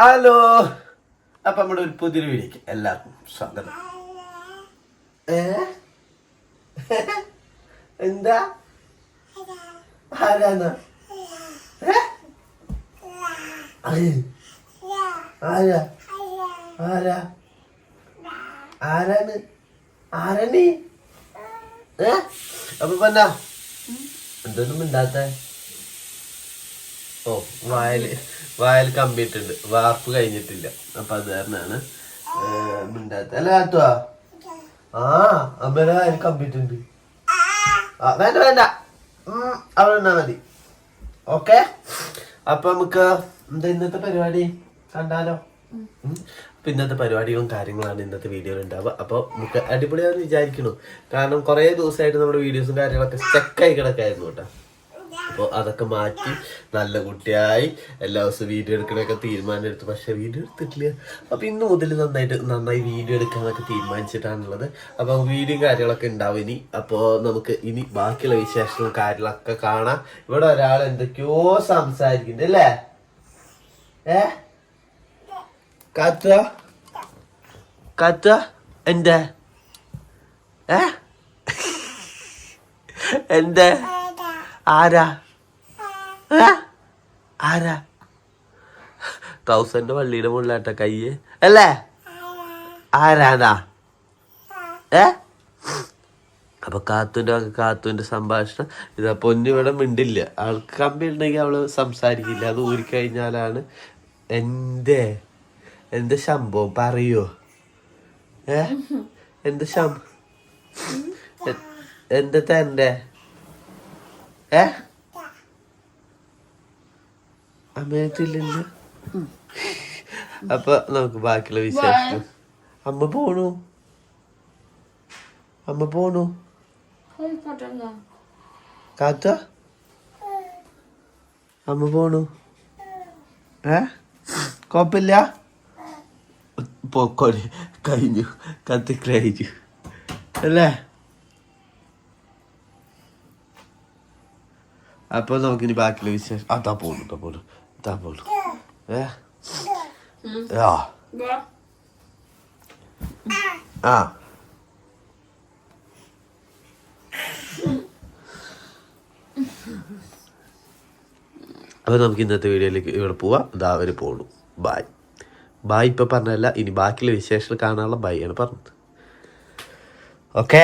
Hello. അപ്പൊ നമ്മുടെ ഒരു പുതിയൊരു വീഡിയോക്ക് എല്ലാവർക്കും സ്വാഗതം. എന്താ? ആരാന്ന്? ആര്? ആരാ? ആരാ? ആരാണ്? ആരാണ്? ഏ? അപ്പൊ പിന്നെ. എന്തൊന്നും മിണ്ടാത്ത? ഓ വായൽ. വായൽ കമ്പിയിട്ടുണ്ട്. വാർപ്പ് കഴിഞ്ഞിട്ടില്ല. അപ്പൊ അത് കാരണമാണ് മിണ്ടാത്ത. അല്ല കാത്തുവാ? ആ അമ്മേടെ വായൽ കമ്പിയിട്ടുണ്ട്. വേണ്ട വേണ്ട. അവിടെ നിന്നാ മതി. ഓക്കെ? അപ്പൊ നമുക്ക് എന്താ ഇന്നത്തെ പരിപാടി? കണ്ടാലോ. അപ്പൊ ഇന്നത്തെ പരിപാടികളും കാര്യങ്ങളാണ് ഇന്നത്തെ വീഡിയോയിൽ ഉണ്ടാവുക. അപ്പൊ നമുക്ക് അടിപൊളിയാണെന്ന് വിചാരിക്കണു കാരണം കുറെ ദിവസമായിട്ട് നമ്മുടെ വീഡിയോസും കാര്യങ്ങളൊക്കെ സ്റ്റക്കായി കിടക്കായിരുന്നു കേട്ടോ. അപ്പോൾ അതൊക്കെ മാറ്റി നല്ല കുട്ടിയായി. എല്ലാ ദിവസവും വീഡിയോ എടുക്കണൊക്കെ തീരുമാനം എടുത്തു പക്ഷെ വീഡിയോ എടുത്തിട്ടില്ല. അപ്പോൾ ഇന്ന് മുതൽ നന്നായിട്ട് നന്നായി വീഡിയോ എടുക്കാനൊക്കെ തീരുമാനിച്ചിട്ടാണുള്ളത്. അപ്പോൾ വീഡിയോ കാര്യങ്ങളൊക്കെ ഉണ്ടാവും ഇനി. അപ്പോൾ നമുക്ക് ഇനി ബാക്കിയുള്ള വിശേഷങ്ങളും കാര്യങ്ങളൊക്കെ കാണാം. ഇവിടെ ഒരാൾ എന്തൊക്കെയോ സംസാരിക്കുന്നുണ്ട് അല്ലേ? ഏ? കാത്ത കാത്ത എന്താ? ഏ? എന്താ? ആരാ? ആരാ? ട്രൗസറിന്റെ വള്ളിയുടെ മുകളിലാട്ട കയ്യ്. അല്ലേ? ആരാനാ ഏ? അപ്പൊ കാത്തുന്റെ വക കാത്തുന്റെ സംഭാഷണം. ഇതാ പൊന്നിവിടെ മിണ്ടില്ല. ആൾക്ക് കമ്പി ഉണ്ടെങ്കിൽ അവൾ സംസാരിക്കില്ല. അത് ഊരിക്കഴിഞ്ഞാലാണ് എന്റെ എന്ത്? സംഭവം? പറയോ? ഏ? എന്ത് ശം എന്ത് തന്റെ ഏ? അമ്മയത്തില്ലല്ലോ അപ്പൊ നമുക്ക് ബാക്കിയുള്ള വിശേഷം. അമ്മ പോണു. അമ്മ പോണു. കാത്ത? അമ്മ പോണു. ഏ? കൊഴപ്പില്ല? പോക്കോടി കഴിഞ്ഞു. കത്തി കഴിഞ്ഞു അല്ലേ? അപ്പൊ നമുക്കിനി ബാക്കിയുള്ള വിശേഷം അതാ പോണു താ പോണു താ പോണു ഏ ആ ആ അപ്പോൾ നമുക്ക് ഇന്നത്തെ വീഡിയോയിലേക്ക് ഇവിടെ പോവാം. ഇതാ അവർ പോണു. ബായ് ബായ് ഇപ്പം പറഞ്ഞല്ല ഇനി ബാക്കിയുള്ള വിശേഷങ്ങൾ കാണാനുള്ള ബായ് ആണ് പറഞ്ഞത്. ഓക്കേ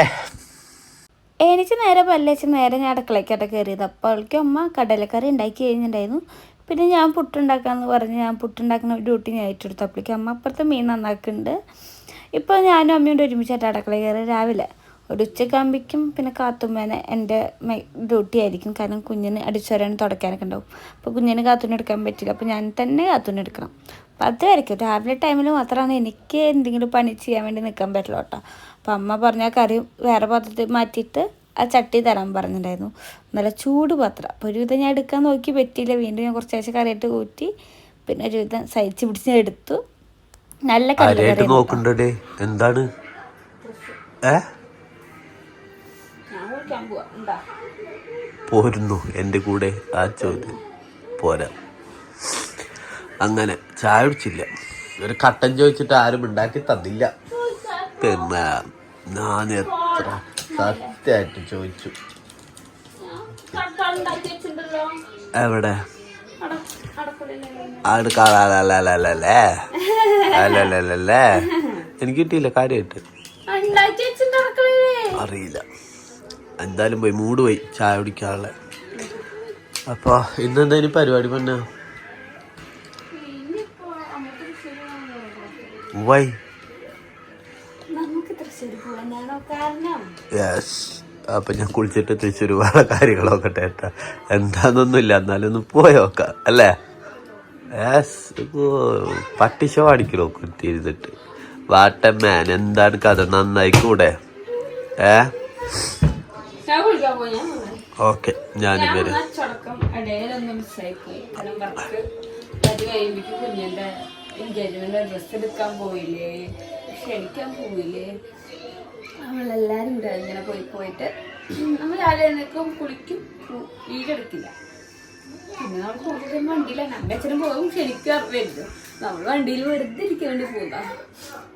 എനിക്ക് നേരെ പല്ലേച്ച് നേരെ ഞാൻ അടുക്കളയ്ക്കായിട്ട് കയറിയത്. അപ്പോൾ അവൾക്ക് അമ്മ കടലക്കറി ഉണ്ടാക്കി കഴിഞ്ഞിട്ടുണ്ടായിരുന്നു. പിന്നെ ഞാൻ പുട്ടുണ്ടാക്കാമെന്ന് പറഞ്ഞ് ഞാൻ പുട്ടുണ്ടാക്കുന്ന ഡ്യൂട്ടി ഞാൻ ഏറ്റെടുത്തു. അപ്പോഴേക്കും അമ്മ അപ്പുറത്ത് മീൻ നന്നാക്കുന്നുണ്ട്. ഇപ്പോൾ ഞാനും അമ്മയോട് ഒരുമിച്ചായിട്ട് അടുക്കള കയറി രാവിലെ. ഒരു ഉച്ചക്കാകുമ്പോഴേക്കും പിന്നെ കാത്തുമ്മേനെ എന്റെ ഡ്യൂട്ടി ആയിരിക്കും. കാരണം കുഞ്ഞിന് അടിച്ചുവരാനും തുടക്കാനൊക്കെ ഉണ്ടാവും. അപ്പോൾ കുഞ്ഞിന് കാത്തുനെടുക്കാൻ പറ്റില്ല. അപ്പോൾ ഞാൻ തന്നെ കാത്തുനെടുക്കണം അപ്പോൾ അതുവരെയ്ക്കും രാവിലെ ടൈമിൽ മാത്രമാണ് എനിക്ക് എന്തെങ്കിലും പണി ചെയ്യാൻ വേണ്ടി നിൽക്കാൻ പറ്റുള്ളൂ കേട്ടോ. അപ്പോൾ അമ്മ പറഞ്ഞ കറി വേറെ പാത്രത്തിൽ മാറ്റിയിട്ട് ആ ചട്ടി തരാൻ പറഞ്ഞിട്ടുണ്ടായിരുന്നു. നല്ല ചൂട് പാത്രം. അപ്പോൾ ഒരുവിധം ഞാൻ എടുക്കാൻ നോക്കി പറ്റിയില്ല. വീണ്ടും ഞാൻ കുറച്ച് ആഴ്ച കറിയിട്ട് കൂട്ടി. പിന്നെ ഒരുവിധം സഹിച്ച് പിടിച്ച് ഞാൻ എടുത്തു. നല്ല കറി നോക്കണ്ടേ എന്താണ്? പോരുന്നു. എന്റെ കൂടെ ആ ചോദ്യം. പോരാ. അങ്ങനെ ചായ കുടിച്ചില്ല. ഒരു കട്ടൻ ചോദിച്ചിട്ട് ആരും ഉണ്ടാക്കി തന്നില്ല. പിന്നെ ഞാൻ എത്ര സത്യമായിട്ട് ചോദിച്ചു എവിടെ? അടുക്കളല്ലേ അല്ലല്ലേ എനിക്ക് കിട്ടിയില്ല കാര്യമായിട്ട് അറിയില്ല. എന്തായാലും പോയി മൂട് പോയി ചായ കുടിക്കാനുള്ള. അപ്പൊ ഇന്ന് എന്തായാലും പരിപാടി പറഞ്ഞ വൈ. യെസ് അപ്പൊ ഞാൻ കുളിച്ചിട്ട് തിരിച്ച് വേറെ കാര്യങ്ങളൊക്കെ കേട്ടാ എന്താന്നൊന്നുമില്ല എന്നാലും ഒന്ന് പോയോക്കാം അല്ലേ? യെസ് പട്ടി ഷോ അടിക്കണോ കുത്തിയിരുന്നിട്ട് മാൻ എന്താണ് കഥ? നന്നായി കൂടെ ഏ ഞാൻ. ഓക്കെ വരും. ഞാൻ കുഞ്ഞിന്റെ എൻഗേജ്മെന്റ് ഡ്രസ് എടുക്കാൻ പോയില്ലേ? ക്ഷണിക്കാൻ പോയില്ലേ? നമ്മളെല്ലാരും കൂടെ ഇങ്ങനെ പോയി പോയിട്ട് നമ്മൾ എഴുന്നേക്കും കുളിക്കും വീടെടുക്കില്ല പിന്നെ നമ്മൾ കൂടുതലും വണ്ടിയിലാണ് അമ്മ അച്ഛനും പോകും ശരിക്കും വരുന്നു നമ്മൾ വണ്ടിയിൽ വെറുതെ ഇരിക്കാൻ വേണ്ടി പോകുന്ന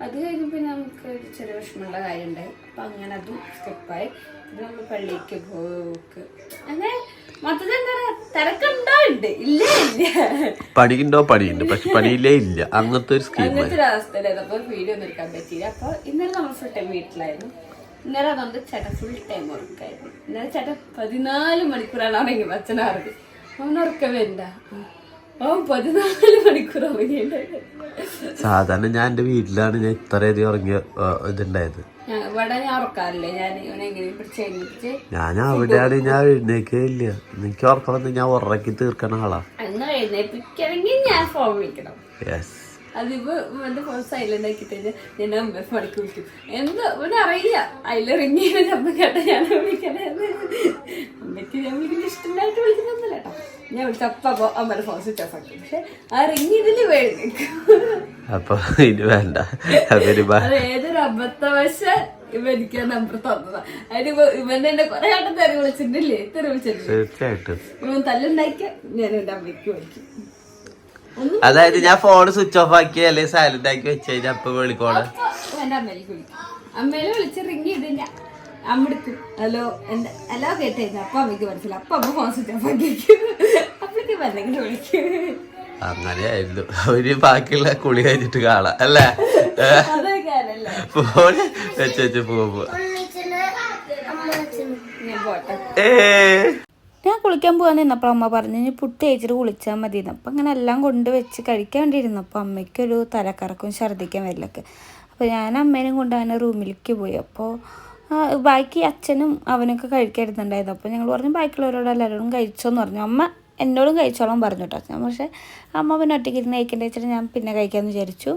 അത് കഴിഞ്ഞ് പിന്നെ നമുക്ക് ചെറിയ വിഷമമുള്ള കാര്യമുണ്ടായി. അപ്പം അങ്ങനെ അതും സ്കിപ്പായി നമ്മൾ പള്ളിക്ക് പോക്ക് അങ്ങനെ മൊത്തത്തിൽ എന്താ പറയാ തിരക്കുണ്ടോ? ഉണ്ട്. ഇല്ല ഇല്ല. പണിയുണ്ടോ പണിയുണ്ട്. പക്ഷെ പണിയില്ലേ ഇല്ല. അങ്ങനത്തെ ഒരു സ്കീം അങ്ങനത്തെ ഒരു അവസ്ഥയിലായിരുന്നു. അപ്പോൾ വീഡിയോ ഒന്നും എടുക്കാൻ പറ്റിയില്ല. അപ്പോൾ ഇന്നലെ നമ്മൾ ഫുൾ ടൈം വീട്ടിലായിരുന്നു. ഇന്നലെ അതുകൊണ്ട് ചേട്ടൻ ഫുൾ ടൈം ഉറക്കായിരുന്നു ഇന്നലെ ചേട്ടൻ പതിനാല് മണിക്കൂറാണ് ഉറങ്ങി. അച്ഛനെ ഉറങ്ങി. അവൻ ഉറക്കം വരണ്ട. സാധാരണ ഞാൻ എന്റെ വീട്ടിലാണ് ഞാൻ ഇത്രയധികം ഉറങ്ങിയ ഇതുണ്ടായത്. ഞാൻ അവിടെയാണ് ഞാൻ എഴുന്നേക്കേ ഇല്ല എനിക്ക് ഉറക്കം വന്ന് ഞാൻ ഉറക്കി തീർക്കണ ആളാ. എഴുന്നേപ്പിക്കണമെങ്കിൽ ഞാൻ ഫോൺ വിളിക്കണം. യെസ് അതിപ്പോ എന്റെ ഫോൺ സൈലന്റ് ആക്കിട്ട് കഴിഞ്ഞാൽ ഞാൻ അമ്മ മണിക്ക് വിളിക്കും എന്താ? പിന്നെ അറിയില്ല. അതിൽ റിങ് ചെയ്യുന്ന അമ്മ കേട്ട ഞാൻ വിളിക്കണേ. അമ്മയ്ക്ക് ഞാൻ വിളിക്കുന്ന ഇഷ്ടമായിട്ട് വിളിക്കുന്നൊന്നുമില്ല കേട്ടോ. ഞാൻ വിളിച്ച അപ്പൊ അമ്മയുടെ ഫോൺ സ്വിച്ച് ഓഫ് ആക്കി. പക്ഷെ ആ റിങ് ഇതിൽ വേണം അപ്പൊ ഇനി വേണ്ട. അത് ഏതൊരു അബദ്ധവശ ഇവ എനിക്ക് ആ നമ്പർ തന്നതാ. അതിന് ഇവ ഇവൻ എന്നെ കുറെ ആട്ടം തെറി വിളിച്ചിട്ടില്ലേ തെറി വിളിച്ചിട്ടില്ലേ തീർച്ചയായിട്ടും. ഇവൻ തല്ലുണ്ടാക്കിയ ഞാൻ എന്റെ അമ്മയ്ക്ക് വിളിക്കും. അതായത് ഞാൻ ഫോൺ സ്വിച്ച് ഓഫ് ആക്കി അല്ലെങ്കിൽ സൈലന്റ് ആക്കി വെച്ച് കഴിഞ്ഞാൽ അപ്പൊ വിളിക്കോളെ. അങ്ങനെ എന്റെ അമ്മയിലേക്ക് വിളിക്കും വിളിച്ച് റിങ് ഹലോ എന്റെ ഹലോ കേട്ടായിരുന്നു അപ്പൊ അമ്മയ്ക്ക് മനസ്സിലായി. അപ്പൊ അമ്മ ഫോൺ സ്വിച്ച് ഓഫ് ആക്കി വെക്കും. അപ്പോഴേക്ക് വന്നെങ്കിൽ വിളിക്കും. അങ്ങനെയായിരുന്നു അവർ ബാക്കിയുള്ള കുളി കഴിഞ്ഞിട്ട് കാണാം അല്ലേ? ഫോൺ വെച്ച് വെച്ച് പോകുമ്പോ. ഏ? ഞാൻ കുളിക്കാൻ പോകാൻ നിന്നപ്പോൾ അമ്മ പറഞ്ഞു ഇനി പുട്ട് കഴിച്ചിട്ട് കുളിച്ചാൽ മതി എന്ന് അപ്പം അങ്ങനെ എല്ലാം കൊണ്ട് വെച്ച് കഴിക്കാൻ വേണ്ടിയിരുന്നു അപ്പോൾ അമ്മയ്ക്കൊരു തലക്കറക്കും ഛർദ്ദിക്കാൻ വരലൊക്കെ. അപ്പോൾ ഞാൻ അമ്മേനും കൊണ്ട് അങ്ങനെ റൂമിലേക്ക് പോയി. അപ്പോൾ ബാക്കി അച്ഛനും അവനൊക്കെ കഴിക്കായിരുന്നുണ്ടായിരുന്നു അപ്പോൾ ഞങ്ങൾ പറഞ്ഞു ബാക്കിയുള്ളവരോട് എല്ലാവരോടും കഴിച്ചോന്ന് പറഞ്ഞു. അമ്മ എന്നോടും കഴിച്ചോളാം പറഞ്ഞു കേട്ടോ പക്ഷേ അമ്മ പിന്നെ ഒറ്റയ്ക്ക് ഇരുന്ന് കഴിക്കേണ്ട വെച്ചിട്ട് ഞാൻ പിന്നെ കഴിക്കാമെന്ന് വിചാരിച്ചു.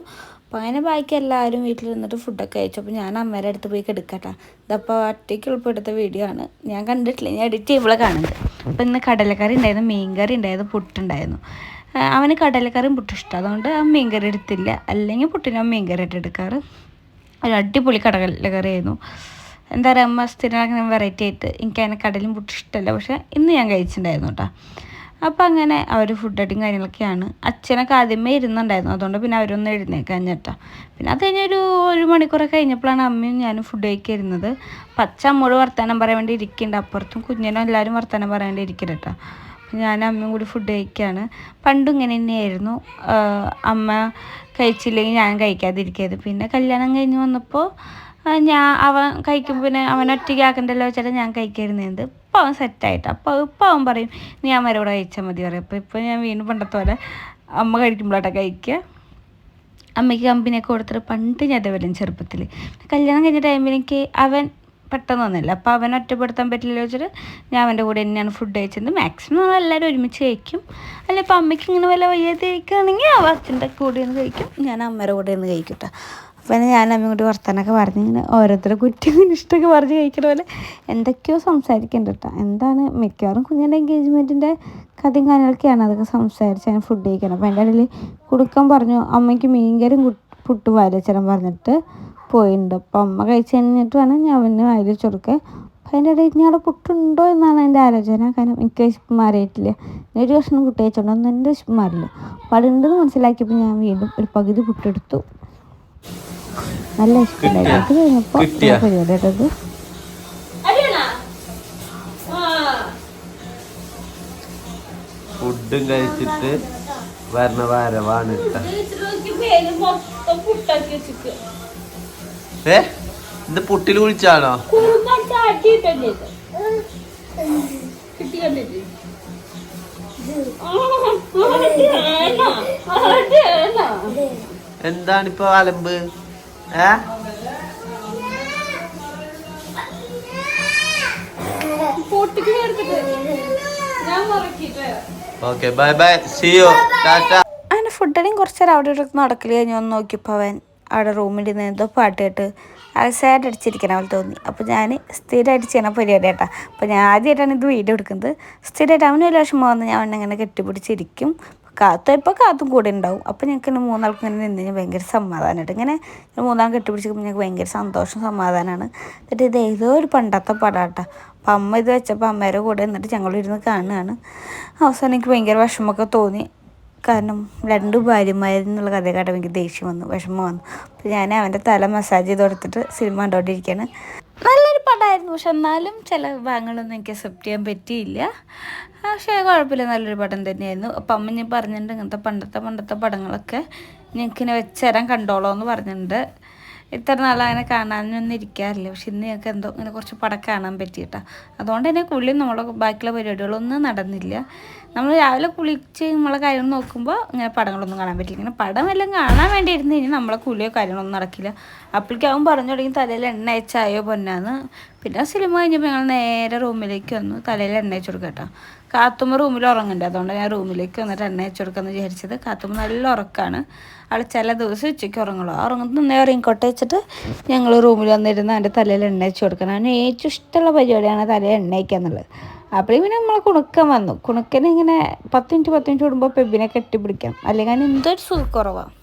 അപ്പോൾ അങ്ങനെ ബാക്കി എല്ലാവരും വീട്ടിൽ നിന്നിട്ട് ഫുഡൊക്കെ കഴിച്ചു. അപ്പോൾ ഞാൻ അമ്മേടെ അടുത്ത് പോയി കിടക്കട്ടെ. ഇതപ്പോൾ ഒറ്റയ്ക്ക് ഉൾപ്പെടുത്ത വീഡിയോ ആണ്. ഞാൻ കണ്ടിട്ടില്ല. ഞാൻ എഡിറ്റ് ചെയ്യുമ്പോൾ കാണുന്നത്. അപ്പോൾ ഇന്ന് കടലക്കറി ഉണ്ടായിരുന്നു. മീൻകറി ഉണ്ടായിരുന്നു. പുട്ടുണ്ടായിരുന്നു അവന് കടലക്കറിയും പുട്ടും ഇഷ്ടം. അതുകൊണ്ട് അവൻ മീൻകറി എടുത്തില്ല. അല്ലെങ്കിൽ പുട്ടിനും മീൻകറി ഇട്ട് എടുക്കാറ്. ഒരു അടിപൊളി കടലക്കറി ആയിരുന്നു. എന്താ പറയുക അമ്മ സ്ഥിരം അങ്ങനെ വെറൈറ്റി ആയിട്ട് എനിക്ക് അതിനെ കടലും പുട്ടും ഇഷ്ടമല്ല. പക്ഷേ ഇന്ന് ഞാൻ കഴിച്ചിട്ടുണ്ടായിരുന്നു കേട്ടോ. അപ്പോൾ അങ്ങനെ അവർ ഫുഡ് അടിയും കാര്യങ്ങളൊക്കെയാണ്. അച്ഛനൊക്കെ ആദ്യമേ ഇരുന്നുണ്ടായിരുന്നു. അതുകൊണ്ട് പിന്നെ അവരൊന്നും എഴുന്നേക്കാൻ കേട്ടോ പിന്നെ അത് കഴിഞ്ഞൊരു ഒരു മണിക്കൂറൊക്കെ കഴിഞ്ഞപ്പോഴാണ് അമ്മയും ഞാനും ഫുഡ് കഴിക്കായിരുന്നത് പച്ച അമ്മോട് വർത്തമാനം പറയാൻ വേണ്ടി ഇരിക്കുന്നുണ്ട്. അപ്പുറത്തും കുഞ്ഞിനും എല്ലാവരും വർത്തമാനം പറയാൻ വേണ്ടി ഇരിക്കുന്നുണ്ട് കേട്ടോ. അപ്പോൾ ഞാൻ അമ്മയും കൂടി ഫുഡ് കഴിക്കുകയാണ് പണ്ടും ഇങ്ങനെ തന്നെയായിരുന്നു. അമ്മ കഴിച്ചില്ലെങ്കിൽ ഞാൻ കഴിക്കാതിരിക്കരുത് പിന്നെ കല്യാണം കഴിഞ്ഞ് വന്നപ്പോൾ ഞാൻ അവൻ കഴിക്കുമ്പോൾ പിന്നെ അവൻ ഒറ്റയ്ക്ക് ആക്കണ്ടല്ലോ വെച്ചിട്ട് ഞാൻ കഴിക്കായിരുന്നത് ഇപ്പോൾ അവൻ സെറ്റായിട്ട് അപ്പോൾ ഇപ്പോൾ അവൻ പറയും നീ അമ്മയുടെ കൂടെ കഴിച്ചാൽ മതി പറയും. അപ്പോൾ ഇപ്പോൾ ഞാൻ വീണ്ടും പണ്ടത്തെ പോലെ അമ്മ കഴിക്കുമ്പോഴാട്ടെ കഴിക്കുക. അമ്മയ്ക്ക് കമ്പനിയൊക്കെ കൊടുത്തിട്ട് പണ്ട് ഞാൻ അതേപോലെ ചെറുപ്പത്തിൽ കല്യാണം കഴിഞ്ഞ ടൈമിൽ അവൻ പെട്ടെന്ന് വന്നില്ല. അപ്പോൾ അവൻ ഒറ്റപ്പെടുത്താൻ പറ്റില്ല വെച്ചിട്ട് ഞാൻ അവന്റെ കൂടെ തന്നെയാണ് ഫുഡ് കഴിച്ചത്. മാക്സിമം നമ്മൾ എല്ലാവരും ഒരുമിച്ച് കഴിക്കും. അല്ല ഇപ്പോൾ അമ്മയ്ക്ക് ഇങ്ങനെ വല്ല വയ്യാതെ കഴിക്കുകയാണെങ്കിൽ അവ അച്ഛന്റെ കൂടെ നിന്ന് കഴിക്കും. ഞാൻ അമ്മയുടെ കൂടെ നിന്ന് കഴിക്കും അപ്പോൾ ഞാൻ അമ്മയും കൂടി വർത്തനൊക്കെ പറഞ്ഞ് ഇങ്ങനെ ഓരോരുത്തരുടെ കുറ്റി ഇഷ്ടമൊക്കെ പറഞ്ഞ് കഴിക്കുന്ന പോലെ എന്തൊക്കെയോ സംസാരിക്കുന്നുണ്ട് കേട്ടോ. എന്താണ്? മിക്കവാറും കുഞ്ഞിന്റെ എൻഗേജ്മെന്റിന്റെ കഥയും കാര്യങ്ങളൊക്കെയാണ് അതൊക്കെ സംസാരിച്ച് ഞാൻ ഫുഡ് കഴിക്കണം അപ്പോൾ എന്റെ ഇടയിൽ കൊടുക്കാൻ പറഞ്ഞു അമ്മയ്ക്ക് മീൻകറിയും പുട്ട് പാലച്ചരം പറഞ്ഞിട്ട് പോയിട്ടുണ്ട് അപ്പോൾ അമ്മ കഴിച്ച് കഴിഞ്ഞിട്ട് വേണം ഞാൻ പിന്നെ വായിൽ കൊടുക്കുക അപ്പം അതിന്റെ ഇടയിൽ ഇനി അവിടെ പുട്ടുണ്ടോ എന്നാണ് എന്റെ ആലോചന. കാരണം എനിക്ക് വിശപ്പ് മാറിയിട്ടില്ല. ഒരു കഷ്ണം പുട്ട് കഴിച്ചോണ്ടൊന്നും എന്റെ വിശപ്പ് അപ്പോൾ അവിടെ ഉണ്ടെന്ന് മനസ്സിലാക്കിയപ്പോൾ ഞാൻ വീണ്ടും ഒരു പകുതി പുട്ടെടുത്തു. നല്ല ഇഷ്ടമുണ്ടായിരുന്നു അത് കഴിഞ്ഞപ്പോൾ ഫുഡും കഴിച്ചിട്ട് വരണ വരവാണ് ഏ? ഇത് പുട്ടിൽ കുളിച്ചാണോ എന്താണ് കണ്ടിട്ട് എന്താണിപ്പോ അലമ്പ്? ഏ? Okay bye bye. സിയോ ടാറ്റ. അങ്ങനെ ഫുഡടിയും കുറച്ച് നേരം അവിടെ ഇവിടെ നടക്കില്ല ഞാൻ ഒന്ന് നോക്കിയപ്പോൾ അവൻ അവിടെ റൂമിൽ നിന്ന് എന്തോ പാട്ട് കേട്ട് സാഡ് അടിച്ചിരിക്കണ പോലെ തോന്നി. അപ്പോൾ ഞാൻ സ്ഥിരമായിട്ട് ചെയ്യണ പരിപാടി കേട്ടാ അപ്പോൾ ഞാൻ ആദ്യമായിട്ടാണ് ഇത് വീഡിയോ എടുക്കുന്നത്. സ്ഥിരമായിട്ട് അവന് ഒരു വിഷമം വന്ന് ഞാൻ അവനെ ഇങ്ങനെ കെട്ടിപ്പിടിച്ചിരിക്കും. കാത്തു ഇപ്പോൾ കാത്തും കൂടെ ഉണ്ടാവും. അപ്പോൾ ഞങ്ങൾക്ക് ഇങ്ങനെ മൂന്നാൾക്ക് ഇങ്ങനെ നിന്ന് കഴിഞ്ഞാൽ ഭയങ്കര സമാധാനമായിട്ട് ഇങ്ങനെ മൂന്നാൾ കെട്ടിപ്പിടിച്ചപ്പോൾ ഞങ്ങൾക്ക് ഭയങ്കര സന്തോഷം സമാധാനമാണ് എന്നിട്ട് ഇത് ഏതോ ഒരു പണ്ടത്തെ പടാട്ട. അപ്പം അമ്മ ഇത് വെച്ചപ്പോൾ അമ്മേരെ കൂടെ എന്നിട്ട് ഞങ്ങളിരുന്ന് കാണുകയാണ്. അവസാനം എനിക്ക് ഭയങ്കര വിഷമമൊക്കെ തോന്നി. കാരണം രണ്ട് ഭാര്യമാരെന്നുള്ള കഥ കേട്ടപ്പോൾ എനിക്ക് ദേഷ്യം വന്നു വിഷമം വന്നു. അപ്പോൾ ഞാൻ അവന്റെ തല മസാജ് ചെയ്ത് കൊടുത്തിട്ട് സിനിമ കണ്ടോണ്ടിരിക്കുകയാണ് നല്ലൊരു പടമായിരുന്നു പക്ഷെ എന്നാലും ചില ഭാഗങ്ങളൊന്നും എനിക്ക് അക്സെപ്റ്റ് ചെയ്യാൻ പറ്റിയില്ല. പക്ഷേ കുഴപ്പമില്ല. നല്ലൊരു പടം തന്നെയായിരുന്നു. അപ്പം അമ്മ ഞാൻ പറഞ്ഞിട്ടുണ്ട് ഇങ്ങനത്തെ പണ്ടത്തെ പണ്ടത്തെ പടങ്ങളൊക്കെ ഞങ്ങൾക്ക് ഇങ്ങനെ തരാൻ കണ്ടോളോ എന്ന് പറഞ്ഞിട്ടുണ്ട്. ഇത്ര നാളങ്ങനെ കാണാനൊന്നും ഇരിക്കാറില്ല. പക്ഷെ ഇന്ന് ഞങ്ങൾക്ക് എന്തോ ഇങ്ങനെ കുറച്ച് പടം കാണാൻ പറ്റിയിട്ടാണ് അതുകൊണ്ട് തന്നെ കൂടുതലും നമ്മളെ ബാക്കിയുള്ള പരിപാടികളൊന്നും നടന്നില്ല. നമ്മൾ രാവിലെ കുളിച്ച് നമ്മളെ കാര്യങ്ങൾ നോക്കുമ്പോൾ ഇങ്ങനെ പടങ്ങളൊന്നും കാണാൻ പറ്റില്ല. ഇങ്ങനെ പടം എല്ലാം കാണാൻ വേണ്ടി ഇരുന്ന് കഴിഞ്ഞാൽ നമ്മളെ കുളിയോ കാര്യങ്ങളൊന്നും നടക്കില്ല. അപ്പോഴേക്കും അവൻ പറഞ്ഞു തുടങ്ങി തലയിൽ എണ്ണ അയച്ചായോ പൊന്നാന്ന്. പിന്നെ സിനിമ കഴിഞ്ഞപ്പോൾ ഞങ്ങൾ നേരെ റൂമിലേക്ക് വന്നു. തലയിൽ എണ്ണ അയച്ചു കൊടുക്കാം കേട്ടോ കാത്തുമ്മ റൂമിൽ ഉറങ്ങണ്ടേ. അതുകൊണ്ട് ഞാൻ റൂമിലേക്ക് വന്നിട്ട് എണ്ണ അയച്ചു കൊടുക്കാമെന്ന് വിചാരിച്ചത്. കാത്തുമ്മ നല്ല ഉറക്കാണ്. അവിടെ ചില ദിവസം ഉച്ചയ്ക്ക് ഉറങ്ങുള്ളൂ. ആ ഉറങ്ങുന്ന നന്നേ ഉറങ്ങിക്കോട്ടെ വെച്ചിട്ട് ഞങ്ങൾ റൂമിൽ വന്നിരുന്ന് അവന്റെ തലയിൽ എണ്ണ അയച്ചു കൊടുക്കണം. അവന് ഏറ്റവും ഇഷ്ടമുള്ള പരിപാടിയാണ് തലയിൽ എണ്ണ അയക്കുക എന്നുള്ളത് അപ്പോഴും പിന്നെ നമ്മളെ കുണുക്കൻ വന്നു. കുണുക്കനെ ഇങ്ങനെ പത്ത് മിനിറ്റ് പത്ത് മിനിറ്റ് കൂടുമ്പോൾ പെബിനെ കെട്ടിപ്പിടിക്കാം. അല്ലെങ്കിൽ അതിന് എന്തോ ഒരു സുഖക്കുറവാണ്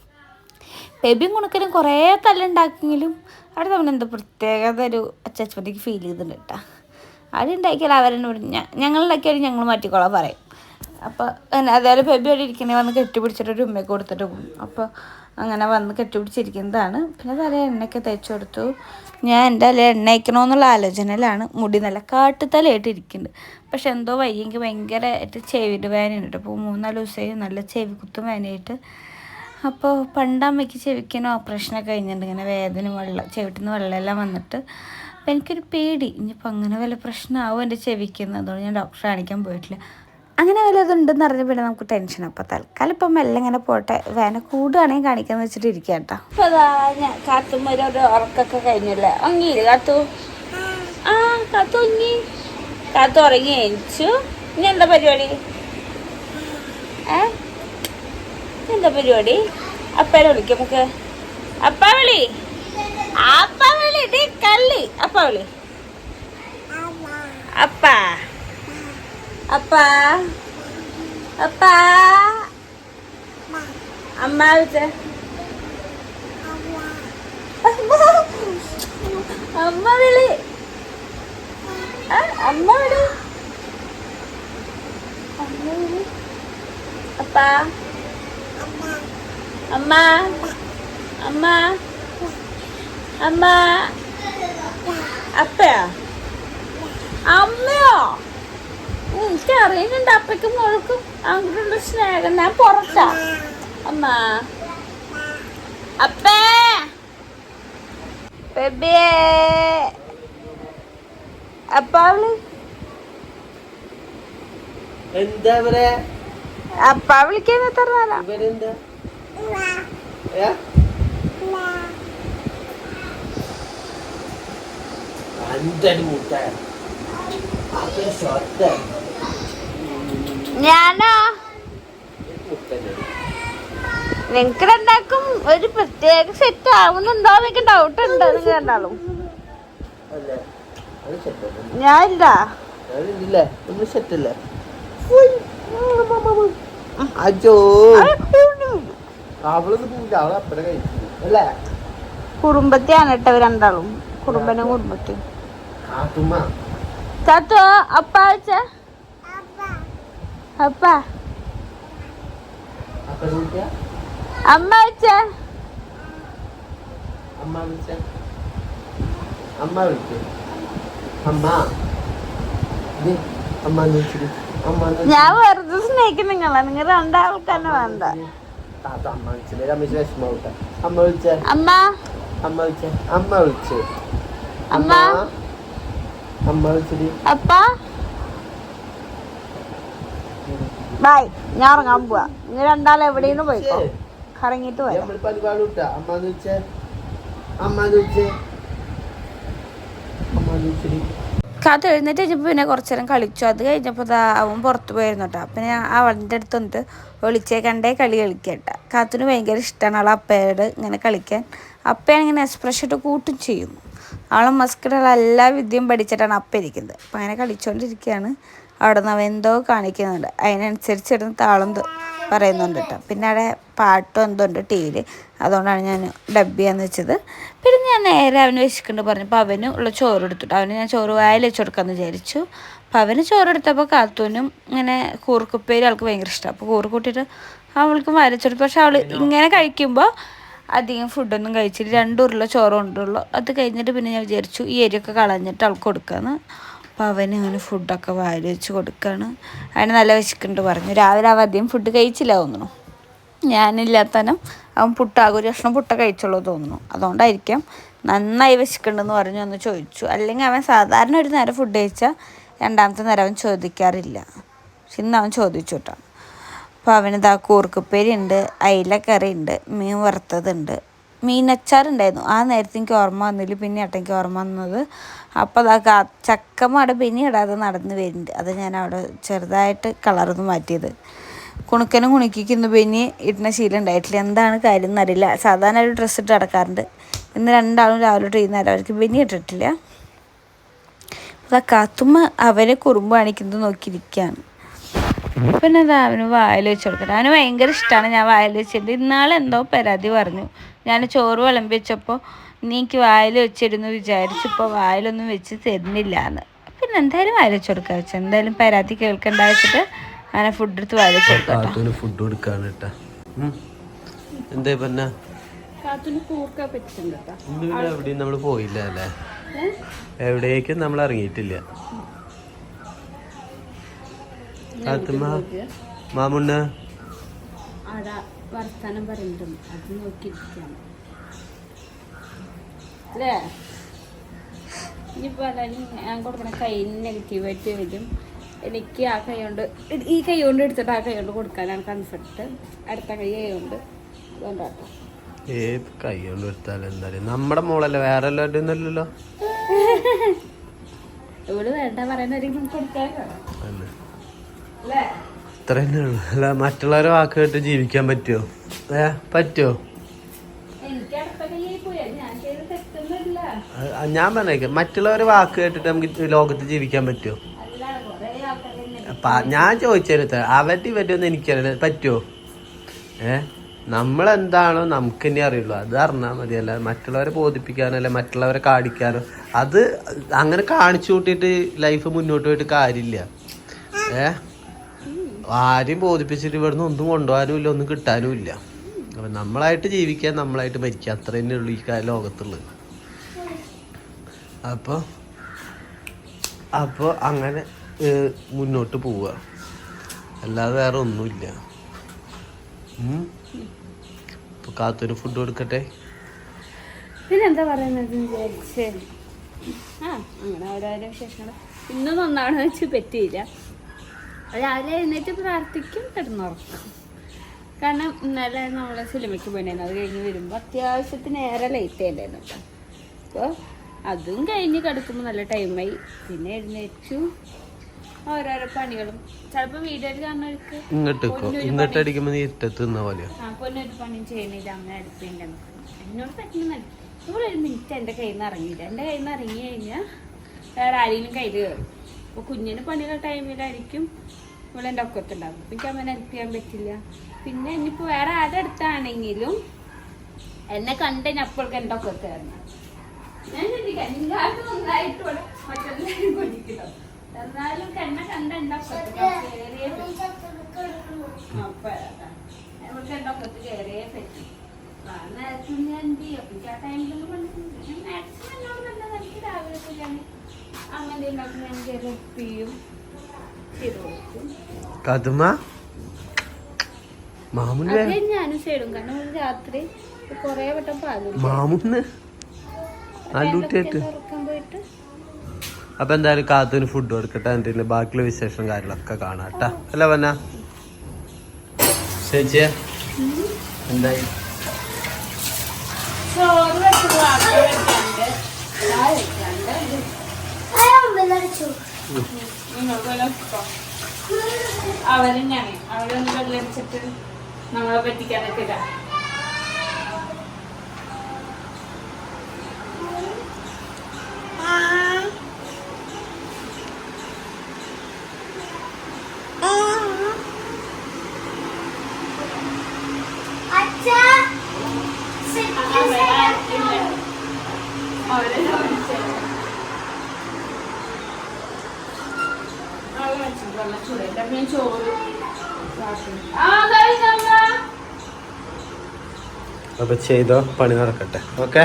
പെബിയും കുണുക്കനും കുറേ തല്ലുണ്ടാക്കിയെങ്കിലും അവിടെ തമ്മിൽ എന്തോ പ്രത്യേകത ഒരു അച്ചാച്ചപ്പത്തേക്ക് ഫീൽ ചെയ്തിട്ടുണ്ട് കേട്ടോ. അവിടെ ഉണ്ടാക്കിയാൽ അവരെന്നോട് ഞങ്ങൾ ഉണ്ടാക്കിയാലും ഞങ്ങൾ മാറ്റിക്കോളാം പറയും. അപ്പോൾ അതേപോലെ പെബി അവിടെ ഇരിക്കണേ വന്ന് കെട്ടിപ്പിടിച്ചിട്ട് ഒരു ഉമ്മയൊക്കെ കൊടുത്തിട്ട് പോകും. അപ്പോൾ അങ്ങനെ വന്ന് കെട്ടിപ്പിടിച്ചിരിക്കുന്നതാണ്. പിന്നെ തല എണ്ണയൊക്കെ തേച്ച് കൊടുത്തു. ഞാൻ എന്റെ തല എണ്ണ അയക്കണമെന്നുള്ള ആലോചനയിലാണ് മുടി നല്ല കാട്ടുതലയായിട്ട് ഇരിക്കുന്നുണ്ട് പക്ഷെ എന്തോ വയ്യെങ്കിൽ ഭയങ്കരമായിട്ട് ചെവിയുടെ വേദനയുണ്ട്. അപ്പോൾ മൂന്നാൽ ദിവസമായി നല്ല ചെവി കുത്തും വേദനയായിട്ട്. അപ്പോൾ പണ്ടമ്മയ്ക്ക് ചെവിക്കനും ഓപ്പറേഷനൊക്കെ കഴിഞ്ഞിട്ടുണ്ട്. ഇങ്ങനെ വേദന വെള്ളം ചെവിട്ടിൽ നിന്ന് വെള്ളമെല്ലാം വന്നിട്ട്. അപ്പോൾ എനിക്കൊരു പേടി. ഇനിയിപ്പോൾ അങ്ങനെ വല്ല പ്രശ്നമാവും എന്റെ ചെവിക്കുന്നത് അതുകൊണ്ട് ഞാൻ ഡോക്ടറെ കാണിക്കാൻ പോയിട്ടില്ല. അങ്ങനെ വല്ലതുണ്ടെന്ന് അറിഞ്ഞ പിന്നെ നമുക്ക് ടെൻഷൻ അപ്പോൾ തൽക്കാലം ഇപ്പം മെല്ലെ ഇങ്ങനെ പോട്ടെ. വേന കൂടുകയാണെങ്കിൽ കാണിക്കാന്ന് വെച്ചിട്ട് ഇരിക്കുക കേട്ടോ അപ്പോൾ അതാ ഞാൻ ഒരു ഉറക്കൊക്കെ കഴിഞ്ഞല്ലേ? ഉറങ്ങിയില്ലേ കാത്തു? ആ കാത്തു ഉങ്ങി കാത്തു ഉറങ്ങി എണിച്ചു. ഇനി എന്താ പരിപാടി? ഏ? എന്താ പരിപാടി? അപ്പേനെ വിളിക്കാം നമുക്ക്. അപ്പ വിളി അപ്പ വിളി കള്ളി. അപ്പ വിളി അപ്പ. അപ്പ. അപ്പ. അമ്മാവിത്തെ അമ്മ. വിളി. അമ്മ വിളി. അമ്മ വിളി. അപ്പ. അമ്മ. അമ്മ. അമ്മ. അപ്പയാ? അമ്മയോ? എനിക്ക് അറിയുന്നുണ്ട്. അപ്പയ്ക്കും മുഴക്കും അങ്ങോട്ടുള്ള സ്നേഹം. ഞാൻ പുറത്താ. അമ്മ. അപ്പേ. ബേബിയേ. അപ്പ അവൾ? എന്താ പറയാ അപ്പ വിളിക്കാൻ എത്ര നേരം? ഞാനോ? നിങ്ങക്ക് രണ്ടാക്കും ഒരു പ്രത്യേക സെറ്റ് ആവുന്നുണ്ടോ എന്നൊക്കെ ഡൗട്ട് ഉണ്ട് നിങ്ങൾ രണ്ടാളും ഞാനില്ല. കുടുംബത്തെയാണ് കേട്ടോ രണ്ടാളും. കുടുംബനും കുടുംബത്തെയും. കാത്തുമ്മ ചാത്തോ അപ്പ. അമ്മ വിളിച്ച. അമ്മ വിളിച്ച? അമ്മ വിളിക്ക. അമ്മ. അമ്മ ഞാൻ വെറുതെ സ്നേഹിക്കും നിങ്ങളെ. നിങ്ങൾ രണ്ടാൾക്ക് തന്നെ വേണ്ട. അമ്മ വിളിച്ചില്ലേ രമേശ് വിഷമ അമ്മ വിളിച്ച? അമ്മ. അമ്മ വിളിച്ച? അമ്മ വിളിച്ച്. അമ്മ. അമ്മ. വിളിച്ചിട്ട് അപ്പ. ബൈ ഞാൻ ഇറങ്ങാൻ പോവാ. നീ രണ്ടാളും എവിടെയെന്ന് പോയിക്കോ. കറങ്ങിട്ട് വിളിച്ചിട്ട് കാത്ത് എഴുന്നേറ്റ് കഴിഞ്ഞപ്പോൾ പിന്നെ കുറച്ചു നേരം കളിച്ചു. അത് കഴിഞ്ഞപ്പോൾ ദാ അവൻ പുറത്ത് പോയിരുന്നു കേട്ടോ അപ്പം ഞാൻ അവളുടെ അടുത്ത് വന്നിട്ട് ഒളിച്ചേ കണ്ടേ കളി കളിക്കട്ട കാത്തിന് ഭയങ്കര ഇഷ്ടമാണ് അവളെ അപ്പയോട് ഇങ്ങനെ കളിക്കാൻ. അപ്പയാണ് ഇങ്ങനെ എക്സ്പ്രഷൻ ഇട്ട് കൂട്ടും ചെയ്യും അവളെ മസ്കിലുള്ള എല്ലാ വിദ്യയും പഠിച്ചിട്ടാണ് അപ്പ ഇരിക്കുന്നത്. അപ്പം അങ്ങനെ കളിച്ചുകൊണ്ടിരിക്കുകയാണ് അവിടെ നിന്ന് അവൻ എന്തോ കാണിക്കുന്നുണ്ട്. അതിനനുസരിച്ച് ഇടുന്ന താളം പറയുന്നുണ്ട് കേട്ടോ. പിന്നെ അവിടെ പാട്ടും എന്തോ ഉണ്ട് ടി വിയിൽ അതുകൊണ്ടാണ് ഞാൻ ഡബ് ചെയ്യാന്ന് വെച്ചത്. പിന്നെ ഞാൻ നേരെ അവന് വിശക്കുന്നുണ്ട് പറഞ്ഞപ്പോൾ അവന് ഉള്ള ചോറ് എടുത്തിട്ട്. അവന് ഞാൻ ചോറ് വായിൽ വെച്ച് കൊടുക്കാമെന്ന് വിചാരിച്ചു. അപ്പോൾ അവന് ചോറ് എടുത്തപ്പോൾ കാത്തൂനും ഇങ്ങനെ കൂർക്കുപ്പേരി ആൾക്ക് ഭയങ്കര ഇഷ്ടമാണ് അപ്പോൾ കൂറ് കൂട്ടിയിട്ട് അവൾക്ക് വരച്ചെടുത്തു. പക്ഷെ അവൾ ഇങ്ങനെ കഴിക്കുമ്പോൾ അധികം ഫുഡൊന്നും കഴിച്ചില്ല. രണ്ട് ഉരുള ചോറ് കൊണ്ടുള്ളൂ അത് കഴിഞ്ഞിട്ട് പിന്നെ ഞാൻ വിചാരിച്ചു ഈ എരിയൊക്കെ കളഞ്ഞിട്ട് അവൾക്ക് കൊടുക്കാന്ന് അപ്പോൾ അവന് അങ്ങനെ ഫുഡൊക്കെ വായിൽ വെച്ച് കൊടുക്കുകയാണ് അവന് നല്ല വിശക്കുന്നുണ്ട് പറഞ്ഞു. രാവിലെ അവ അധികം ഫുഡ് കഴിച്ചില്ല തോന്നുന്നു. ഞാനില്ലാത്തനം അവൻ പുട്ട ഒരു കഷ്ണം പുട്ട കഴിച്ചുള്ളൂ തോന്നുന്നു. അതുകൊണ്ടായിരിക്കാം നന്നായി വിശക്കുന്നുണ്ടെന്ന് പറഞ്ഞു ഒന്ന് ചോദിച്ചു. അല്ലെങ്കിൽ അവൻ സാധാരണ ഒരു നേരം ഫുഡ് കഴിച്ചാൽ രണ്ടാമത്തെ നേരം അവൻ ചോദിക്കാറില്ല. പക്ഷെ ഇന്ന് അവൻ ചോദിച്ചു കേട്ടോ. അപ്പോൾ അവനിതാ കൂർക്കുപ്പേരി ഉണ്ട് അയിലക്കറി ഉണ്ട് മീൻ വറുത്തതുണ്ട്. മീനച്ചാറുണ്ടായിരുന്നു. ആ നേരത്തെ എനിക്ക് ഓർമ്മ വന്നില്ല. പിന്നെ ഏട്ടയ്ക്ക് ഓർമ്മ വന്നത് അപ്പോൾ അതാ കാ ചക്കമ്മ ബനി ഇടാതെ നടന്ന് വരുന്നുണ്ട് അത് ഞാൻ അവിടെ ചെറുതായിട്ട് കളർന്ന് മാറ്റിയത്. കുണുക്കനും കുണുക്കിക്കുന്നു പിന്നെ ഇടുന്ന ശീലം ഉണ്ടായിട്ടില്ല. എന്താണ് കാര്യം എന്നറിയില്ല. സാധാരണ ഒരു ഡ്രസ്സ് ഇട്ട് നടക്കാറുണ്ട്. ഇന്ന് രണ്ടാളും രാവിലെ ചെയ്യുന്നേരം അവർക്ക് ബനി ഇട്ടിട്ടില്ല. അതാ കാത്തുമ്മ അവരെ കുറുമ്പ് കാണിക്കുന്നത് നോക്കിയിരിക്കുകയാണ് പിന്നെ അതാ അവന് വായിൽ വെച്ച് കൊടുക്കട്ടെ. അവന് ഭയങ്കര ഇഷ്ടമാണ് ഞാൻ വായിൽ വെച്ചിട്ട്. ഇന്നാളെന്തോ പരാതി പറഞ്ഞു. ഞാൻ ചോറ് വിളമ്പി വെച്ചപ്പോൾ എനിക്ക് വായിൽ വെച്ചിരുന്നു വിചാരിച്ചപ്പോൾ വായിലൊന്നും വെച്ച് തരുന്നില്ല എന്ന് പിന്നെ എന്തായാലും വായിൽ വെച്ച് കൊടുക്കാൻ വെച്ചു എന്തായാലും പരാതി കേൾക്കണ്ട വെച്ചിട്ട് അങ്ങനെ ഫുഡ് എടുത്ത് വായിൽ വെച്ച് കൊടുക്കാം ഫുഡ് കൊടുക്കാണ് കേട്ടാ. എന്തേ പറഞ്ഞ എവിടെയും നമ്മൾ പോയില്ല അല്ലേ? എവിടേക്കും നമ്മൾ ഇറങ്ങിയിട്ടില്ല. മാമുണ്ണ? വർത്താനം പറയുന്നുണ്ട് അത് നോക്കിയിരിക്കുകയാണ്. അല്ലേ? ഇനിയിപ്പോൾ അതായത് ഞാൻ കൊടുക്കുന്ന കയ്യിൽ നെഗറ്റീവായിട്ട് വരും. എനിക്ക് ആ കൈ കൊണ്ട് ഈ കൈ കൊണ്ട് എടുത്തിട്ട് ആ കൈ കൊണ്ട് കൊടുക്കാനാണ് കംഫർട്ട് അടുത്ത കൈ കൈ കൊണ്ട് അതുകൊണ്ടാട്ടോ ഏത് കൈ കൊണ്ട് എടുത്താലും എന്തായാലും നമ്മുടെ മോളല്ലേ വേറെ എല്ലാവരും ഒന്നുമല്ലല്ലോ. ഇവിടെ വേണ്ട പറയുന്നവരെങ്കിലും കൊടുക്കാനോ ഇത്ര മറ്റുള്ളവരെ വാക്ക് കേട്ട് ജീവിക്കാൻ പറ്റുമോ? ഏ പറ്റുമോ എനിക്ക് അടുത്ത കൈ പോയി ഞാൻ ചെയ്ത് തെറ്റൊന്നുമില്ല അത് ഞാൻ പറഞ്ഞേക്കാം മറ്റുള്ളവരെ വാക്ക് കേട്ടിട്ട് നമുക്ക് ലോകത്ത് ജീവിക്കാൻ പറ്റുമോ ഞാൻ ചോദിച്ചതിന് അവരുടെ ഇവരൊന്നും എനിക്കറിയില്ല. പറ്റുമോ ഏ? നമ്മളെന്താണോ നമുക്ക് തന്നെ അറിയുള്ളൂ. അത് അറിഞ്ഞാൽ മതിയല്ല മറ്റുള്ളവരെ ബോധിപ്പിക്കാനോ അല്ലെ മറ്റുള്ളവരെ കാണിക്കാനോ. അത് അങ്ങനെ കാണിച്ചു കൂട്ടിയിട്ട് ലൈഫ് മുന്നോട്ട് പോയിട്ട് കാര്യമില്ല. ഏ? ആരെയും ബോധിപ്പിച്ചിട്ട് ഇവിടുന്ന് ഒന്നും കൊണ്ടുപോകാനും ഇല്ല ഒന്നും കിട്ടാനും ഇല്ല. അപ്പൊ നമ്മളായിട്ട് ജീവിക്കാൻ നമ്മളായിട്ട് മരിക്കുക അത്ര തന്നെ ഉള്ളൂ ഈ ലോകത്തുള്ളത്. അപ്പോൾ അപ്പോൾ അങ്ങനെ മുന്നോട്ട് പോവുക അല്ലാതെ വേറെ ഒന്നുമില്ല. ഉം. ഇപ്പൊ കാത്തൊരു ഫുഡ് കൊടുക്കട്ടെ? പിന്നെന്താ പറയുന്നത് വിചാരിച്ച്? ആ അങ്ങനെ ഓരോരോ വിശേഷങ്ങൾ ഇന്നും ഒന്നാണെന്ന് വെച്ച് പറ്റിയില്ല. രാവിലെ എഴുന്നേറ്റ് പ്രാർത്ഥിക്കും കിടന്നുറക്കും. കാരണം ഇന്നലെ നമ്മൾ സിനിമയ്ക്ക് പോയിട്ടുണ്ടായിരുന്നു അത് കഴിഞ്ഞ് വരുമ്പോൾ അത്യാവശ്യത്തിന് ഏറെ ലേറ്റ് ആയിട്ടുണ്ടായിരുന്നു അപ്പോൾ അതും കഴിഞ്ഞ് കിടക്കുമ്പോൾ നല്ല ടൈമായി പിന്നെ എഴുന്നേറ്റു. ഓരോരോ പണികളും. ചിലപ്പോ വീഡിയോയിൽ കാണുന്നവർക്ക് ഇങ്ങോട്ട് അടിക്കുമ്പോൾ ഇറ്റത്ത് നിന്ന പോലെ ആ പൊന്നൊരു പണിയും ചെയ്യുന്നില്ല അമ്മ അടുപ്പില്ല. എന്നോട് പറ്റുന്നില്ല ഇവിടെ ഒരു മിനിറ്റ് എന്റെ കയ്യിൽ നിന്ന് ഇറങ്ങിയില്ല. എന്റെ കയ്യിൽ നിന്ന് ഇറങ്ങി കഴിഞ്ഞാൽ വേറെ ആരെങ്കിലും കയ്യിൽ കയറും. അപ്പോൾ കുഞ്ഞിന് പണിയുള്ള ടൈമിലായിരിക്കും ഇവിടെ എന്റെ ഒക്കത്തുണ്ടാകും അപ്പം എനിക്ക് അമ്മനെ ഹെൽപ്പ് ചെയ്യാൻ പറ്റില്ല. പിന്നെ ഇനിയിപ്പോൾ വേറെ ആരുടെ അടുത്താണെങ്കിലും എന്നെ കണ്ട് ഞാൻ അപ്പോൾക്ക് എന്റെ ഒക്കത്ത് കയറണം. ഞാൻ ചിന്തിക്കാം നിങ്ങാട്ട് നന്നായിട്ട് ഇവിടെ മറ്റെല്ലാവരും കൊണ്ടിരിക്കട്ടോ എന്നാലും കണ്ണ കയറിയേ പറ്റി. ഞാൻ എന്ത് ചെയ്യും? അപ്പൊ ആ ടൈമിലൊന്നും മാക്സിമം എന്നോട് നല്ലത് എനിക്ക് രാവിലെ ഒക്കെ ഞാൻ അങ്ങനെ കതുമ മാമുന് ഞാനും ചെയ്യും കാരണം രാത്രി കൊറേ വട്ടം പാലും മാമുന് പോയിട്ട് അപ്പൊ എന്തായാലും കാത്തുവിന് ഫുഡ് കൊടുക്കട്ടെ എന്നിട്ട് ബാക്കിയുള്ള വിശേഷം കാര്യങ്ങളൊക്കെ കാണാം കേട്ടാ. അല്ല വന്ന ചേച്ചിയ? എന്തായി? അവരെ വെച്ചത്. അവരെ ഒന്ന് വെള്ളടിച്ചിട്ട് നമ്മളെ പറ്റിക്കാനൊക്കെ ഇതാ അവരെ വിളിച്ചത് വെള്ളം ചൂടായിട്ട് അപ്പൊ ഞാൻ ചോറ് ആ കഴിഞ്ഞ അപ്പോൾ ചെയ്തോ പണി നടക്കട്ടെ. ഓക്കെ